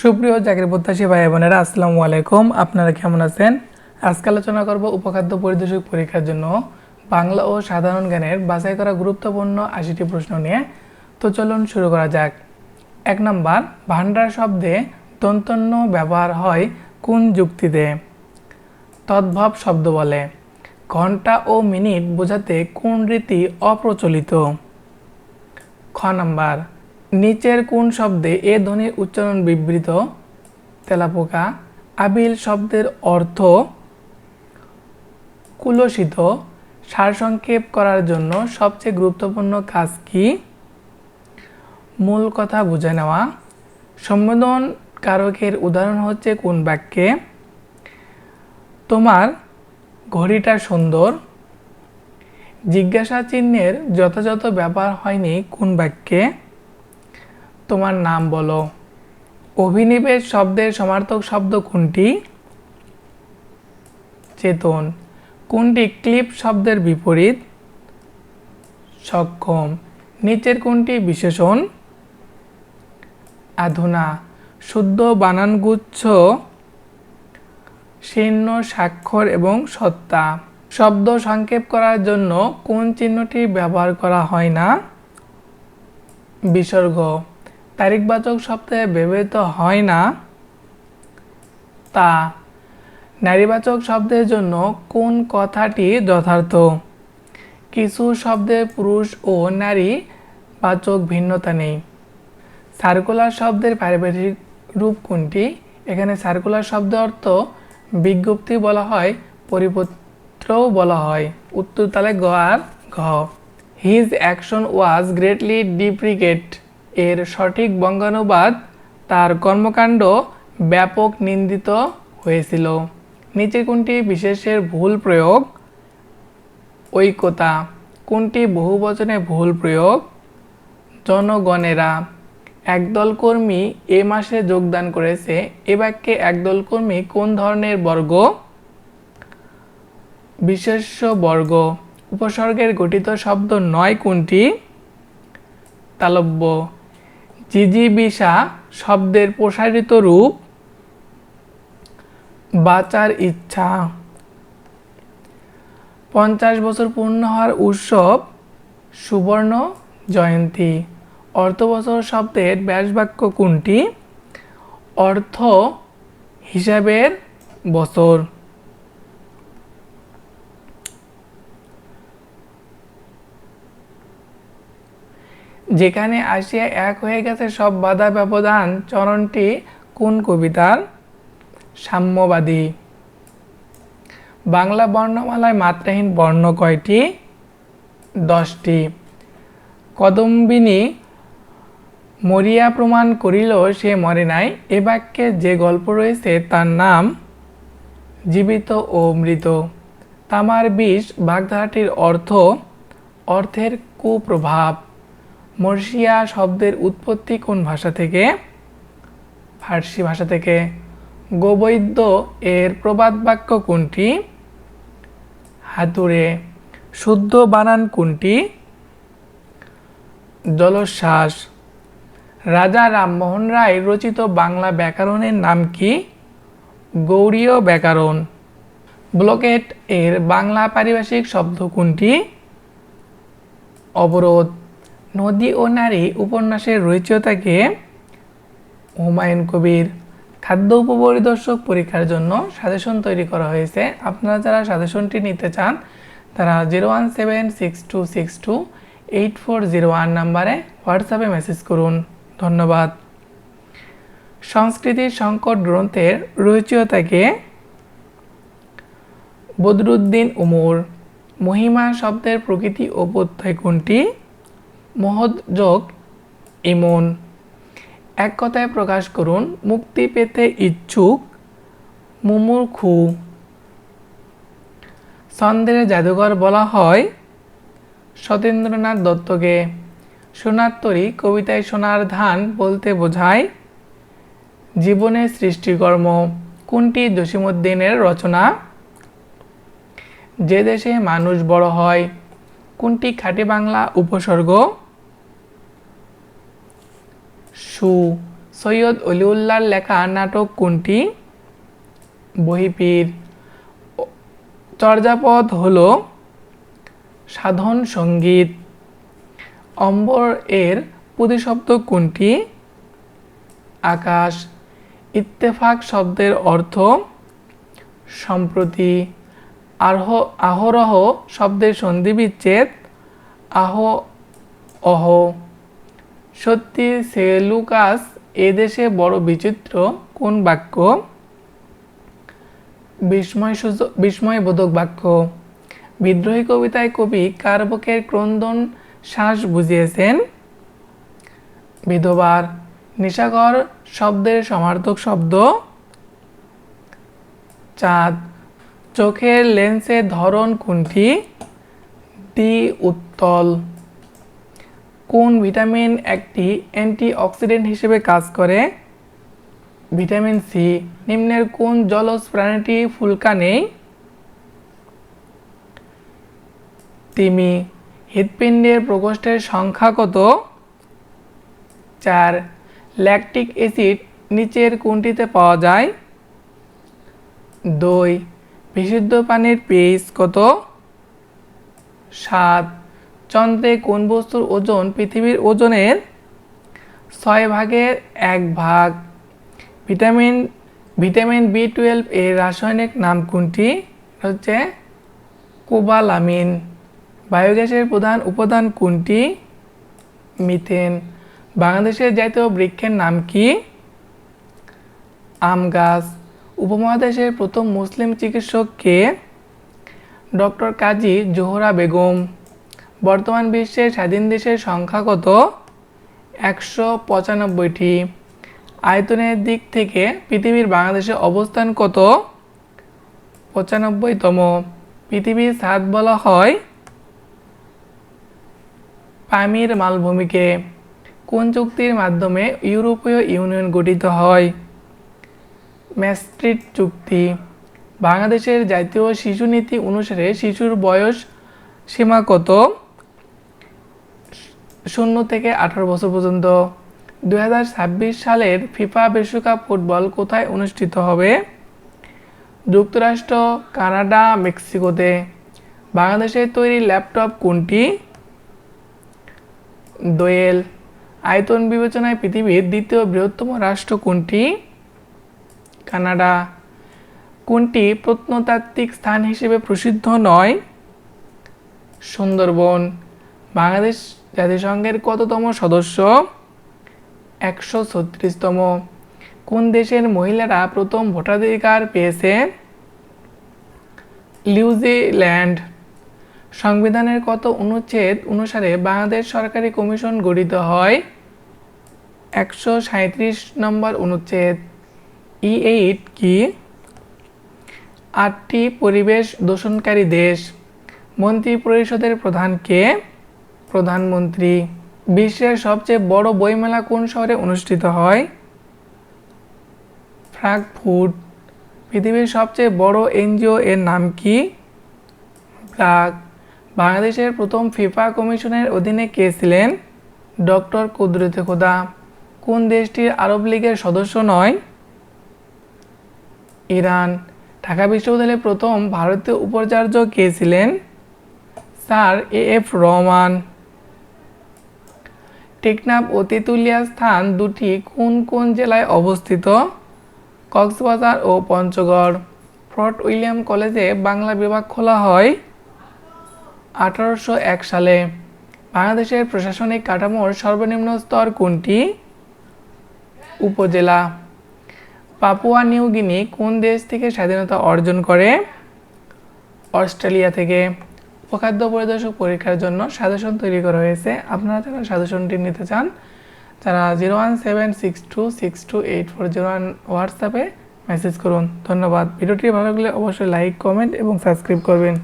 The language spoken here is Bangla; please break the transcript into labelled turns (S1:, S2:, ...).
S1: সুপ্রিয় চাকরি প্রত্যাশী ভাই বোনেরা, আসসালামু আলাইকুম। আপনারা কেমন আছেন? আজকে আলোচনা করব উপখাদ্য পরিদর্শক পরীক্ষার জন্য বাংলা ও সাধারণ জ্ঞানের বাছাই করা গুরুত্বপূর্ণ আশিটি প্রশ্ন নিয়ে। তো চলুন শুরু করা যাক। এক নম্বর ভান্ডার শব্দে তন্তন্য ব্যবহার হয় কোন যুক্তিতে? তদ্ভব শব্দ বলে, ঘণ্টা ও মিনিট বোঝাতে কোন রীতি অপ্রচলিত? খ নাম্বার নিচের কোন শব্দে এ ধ্বনির উচ্চারণ বিবৃত? তেলাপোকা। আবিল শব্দের অর্থ কুলসিত। সারসংক্ষেপ করার জন্য সবচেয়ে গুরুত্বপূর্ণ কাজ কি? মূল কথা বুঝে নেওয়া। সম্বোধন কারকের উদাহরণ হচ্ছে কোন বাক্যে? তোমার ঘড়িটা সুন্দর। জিজ্ঞাসা চিহ্নের যথাযথ ব্যবহার হয়নি কোন বাক্যে? তোমার নাম বলো। অভিনিবেশ শব্দের সমার্থক শব্দ কোনটি? চেতন। কোনটি ক্লিপ শব্দের বিপরীত? সক্ষম। নিচের কোনটি বিশেষণ? আধুনা। শুদ্ধ বানানগুচ্ছ শীর্ণ, স্বাক্ষর এবং সত্তা। শব্দ সংক্ষেপ করার জন্য কোন চিহ্নটি ব্যবহার করা হয় না? বিসর্গ। তারিখবাচক শব্দে ব্যবহৃত হয় না, তা নারীবাচক শব্দের জন্য কোন কথাটি যথার্থ? কিছু শব্দে পুরুষ ও নারী বাচক ভিন্নতা নেই। সার্কুলার শব্দের পারিবারিক রূপ কোনটি? এখানে সার্কুলার শব্দ অর্থ বিজ্ঞপ্তি বলা হয় পরিপত্রও বলা হয়। উত্তর তালে গ আর ঘ। His action was greatly deprecate এর সঠিক বঙ্গানুবাদ তার কর্মকাণ্ড ব্যাপক নিন্দিত হয়েছিল। নিচে কোনটি বিশেষের ভুল প্রয়োগ? ঐক্যতা কোনটি বহুবচনে ভুল প্রয়োগ? জনগণেরা। একদল কর্মী এ মাসে যোগদান করেছে, এ বাক্যে একদল কর্মী কোন ধরনের বর্গ? বিশেষ্য বর্গ। উপসর্গের গঠিত শব্দ নয় কোনটি? তালব্য। জিজিবিষা শব্দের প্রসারিত রূপ বাঁচার ইচ্ছা। পঞ্চাশ বছর পূর্ণ হওয়ার উৎসব সুবর্ণ জয়ন্তী। অর্থবছর শব্দের ব্যাসবাক্য কোনটি? অর্থ হিসাবের বছর। যেখানে আসিয়া এক হয়ে গেছে সব বাধা ব্যবধান, চরণটি কোন কবিতার? সাম্যবাদী। বাংলা বর্ণমালায় মাত্রাহীন বর্ণ কয়টি? দশটি। কদম্বিনী মরিয়া প্রমাণ করিল, সে মরে নাই। এ বাক্যে যে গল্প রয়েছে, তার নাম জীবিত ও মৃত। তামার বিষ বাগধারাটির অর্থ, অর্থের কুপ্রভাব। মর্শিয়া শব্দের উৎপত্তি কোন ভাষা থেকে? ফার্সি ভাষা থেকে। গোবৈদ্য এর প্রবাদ বাক্য কোনটি? হাতুড়ে। শুদ্ধ বানান কোনটি? জলশ্বাস রাজা রামমোহন রায় রচিত বাংলা ব্যাকরণের নাম কি? গৌরীয় ব্যাকরণ। ব্লকেট এর বাংলা পারিভাষিক শব্দ কোনটি? অবরোধ। নদী ও নারী উপন্যাসের রচয়িতাকে হুমায়ুন কবির খাদ্য উপপরিদর্শক পরীক্ষার জন্য সাজেশন তৈরি করা হয়েছে। আপনারা যারা সাজেশনটি নিতে চান, তারা zero one seven six two six two eight four zero one নাম্বারে হোয়াটসঅ্যাপে মেসেজ করুন। ধন্যবাদ। সংস্কৃতির সংকট গ্রন্থের রচয়িতাকে বদরুদ্দিন উমর। মহিমা শব্দের প্রকৃতি ও প্রত্যয় কোনটি? মহৎযোগ ইমন এক কথায় প্রকাশ করুন, মুক্তি পেতে ইচ্ছুক মুমূর্খু। ছন্দের জাদুঘর বলা হয় সতেন্দ্রনাথ দত্তকে। সোনার তরী কবিতায় সোনার ধান বলতে বোঝায় জীবনের সৃষ্টিকর্ম কোনটি জসিমুদ্দিনের রচনা? যে দেশে মানুষ বড় হয়, কোনটি খাঁটি বাংলা উপসর্গ? সু সৈয়দ অলিউল্লাহর লেখা নাটক কোনটি? বহিপীর। চর্যাপদ হল সাধন সংগীত। অম্বর এর প্রতিশব্দ কোনটি? আকাশ। ইত্তেফাক শব্দের অর্থ সম্প্রতি। আরহ, আহরহ শব্দের সন্ধি বিচ্ছেদ আহ, অহ। সত্যি সেলুকাস এদেশে বড় বিচিত্র, কোন বাক্য? বিস্ময় সুজ- বিস্ময়বোধক বাক্য। বিদ্রোহী কবিতায় কবি কার বুকের ক্রন্দন শ্বাস বুঝিয়েছেন। বিধবার নিশাকর শব্দের সমার্থক শব্দ। চাঁদ চোখের লেন্সের ধরন কোনটি? ডি উত্তল। কোন ভিটামিন একটি অ্যান্টিঅক্সিডেন্ট হিসেবে কাজ করে? Vitamin C. নিম্নের কোন জলজ প্রাণীটি ফুলকা নেই তিমি। হৃৎপিণ্ডের প্রকোষ্ঠের সংখ্যা কত? চার। ল্যাকটিক অ্যাসিড নিচের কোনটিতে পাওয়া যায়? দই। বিশুদ্ধ পানির পিএইচ কত? সাত। চন্দ্রে কোন বস্তুর ওজন পৃথিবীর ওজনের ছয় ভাগের এক ভাগ? ভিটামিন ভিটামিন বি টুয়েলভ এর রাসায়নিক নাম কোনটি? হচ্ছে কোবালামিন। বায়োগ্যাসের প্রধান উপাদান কোনটি? মিথেন। বাংলাদেশের জাতীয় বৃক্ষের নাম কি? আম গাছ। উপমহাদেশের প্রথম মুসলিম চিকিৎসককে ডক্টর কাজী জোহরা বেগম। বর্তমান বিশ্বের স্বাধীন দেশের সংখ্যা কত? একশো পঁচানব্বইটি। আয়তনের দিক থেকে পৃথিবীর বাংলাদেশের অবস্থান কত? পঁচানব্বইতম। পৃথিবীর সাত বলা হয় পামির মালভূমিকে। কোন চুক্তির মাধ্যমে ইউরোপীয় ইউনিয়ন গঠিত হয়? ম্যাস্ট্রিট চুক্তি। বাংলাদেশের জাতীয় শিশু নীতি অনুসারে শিশুর বয়স সীমা কত? শূন্য থেকে আঠারো বছর পর্যন্ত। দু হাজার ছাব্বিশ সালের ফিফা বিশ্বকাপ ফুটবল কোথায় অনুষ্ঠিত হবে? যুক্তরাষ্ট্র, কানাডা, মেক্সিকোতে। বাংলাদেশের তৈরি ল্যাপটপ কোনটি? দোয়েল। আয়তন বিবেচনায় পৃথিবীর দ্বিতীয় বৃহত্তম রাষ্ট্র কোনটি? কানাডা। কোনটি প্রত্নতাত্ত্বিক স্থান হিসেবে প্রসিদ্ধ নয়? সুন্দরবন। বাংলাদেশ জাতিসংঘের কততম সদস্য? একশো ছত্রিশতম। কোন দেশের মহিলারা প্রথম ভোটাধিকার পেয়েছে? নিউজিল্যান্ড। সংবিধানের কত অনুচ্ছেদ অনুসারে বাংলাদেশ সরকারি কমিশন গঠিত হয়? একশো সাঁত্রিশ নম্বর অনুচ্ছেদ। ই এইট কি? আটটি পরিবেশ দূষণকারী দেশ। মন্ত্রী পরিষদের প্রধান কে? প্রধানমন্ত্রী, বিশ্বের সবচেয়ে বড় বইমেলা কোন শহরে অনুষ্ঠিত হয়? ফ্রাঙ্কফুট পৃথিবীর সবচেয়ে বড় এনজিও এর নাম কি? ব্রাক বাংলাদেশের প্রথম ফিফা কমিশনের অধীনে কে ছিলেন? ডক্টর কুদরতে খোদা, কোন দেশটির আরব লীগের সদস্য নয়? ইরান, ঢাকা বিশ্ববিদ্যালয়ের প্রথম ভারতীয় উপাচার্য কে ছিলেন? Sir A F Rahman. Teknaf ও তেঁতুলিয়া স্থান দুটি কোন কোন জেলায় অবস্থিত? কক্সবাজার ও পঞ্চগড়। ফোর্ট উইলিয়াম কলেজে বাংলা বিভাগ খোলা হয় আঠারোশো এক সালে। বাংলাদেশের প্রশাসনিক কাঠামোর সর্বনিম্ন স্তর কোনটি? উপজেলা। পাপুয়া নিউ গিনি কোন দেশ থেকে স্বাধীনতা অর্জন করে? অস্ট্রেলিয়া থেকে। উপখাদ্য পরিদর্শক পরীক্ষার জন্য সাজেশন তৈরি করা হয়েছে। আপনারা যারা সাজেশনটি নিতে চান, তারা zero one seven six two six two eight four zero one হোয়াটসঅ্যাপে মেসেজ করুন। ধন্যবাদ। ভিডিওটি ভালো লাগলে অবশ্যই লাইক কমেন্ট এবং সাবস্ক্রাইব করবেন।